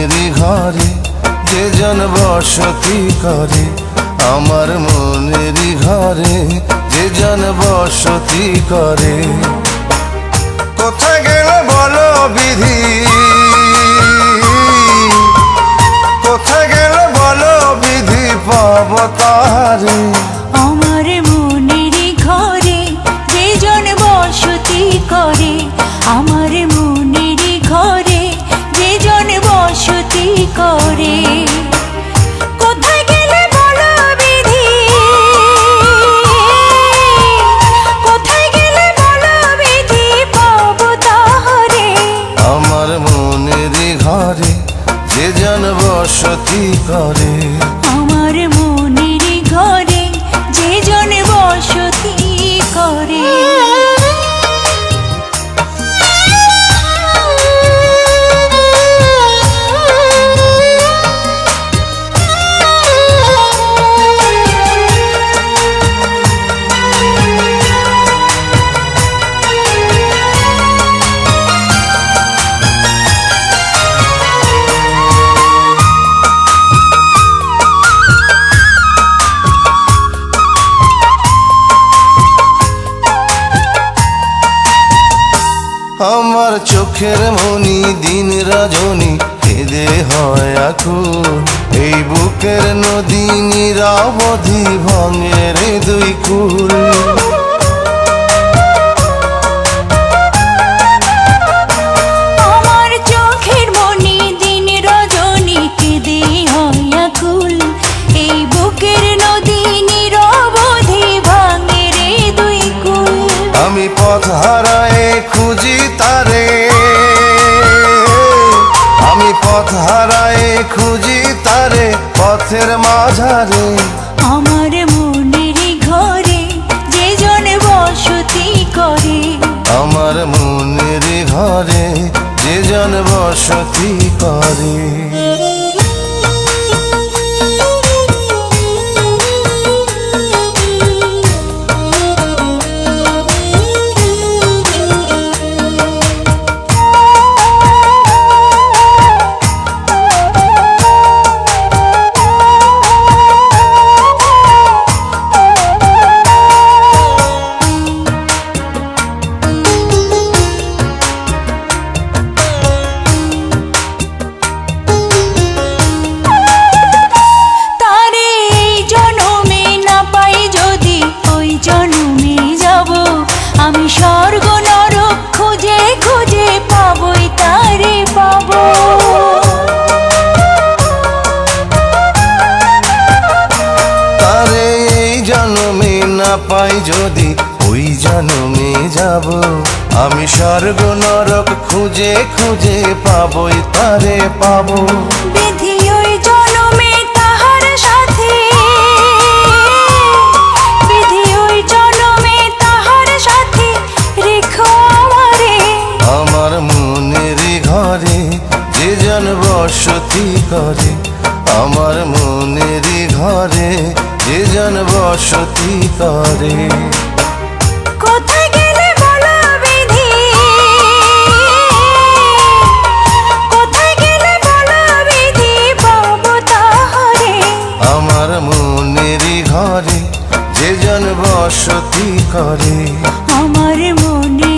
আমার মনের ঘরে যে জন বসতি করে, আমার মনের ঘরে যে জন বসতি করে। কোথায় গেলে বলো বিধি? বসতি করে। আমার চোখের মনি দিন রজনী কেঁদে হয় আকুল এই বুকের নদী নিরাবধি ভাঙে রে দুই কুল। আমার চোখের পথ হারায় খুঁজি তারে পথের মাঝারে। আমার মনের ঘরে যে জন বসতি করে। আমার মনের ঘরে যে জন বসতি করে। না পাই যদি ওই জন্মে যাব। আমি স্বর্গ নরক খুঁজে খুঁজে পাবই তারে পাবো। বিধি ওই জনমে তাহার সাথে। বিধি ওই জনমে তাহার সাথে। রেখো আমারে। আমার মনের ঘরে যে জন বসতি করে আমার মনের ঘরে যে জন বসতি করে কোথায় গেলে বলো বিধি? কোথায় গেলে বলো বিধি পাবো তাহারে? আমার মনের ঘরে যে জন বসতি করে আমার মনে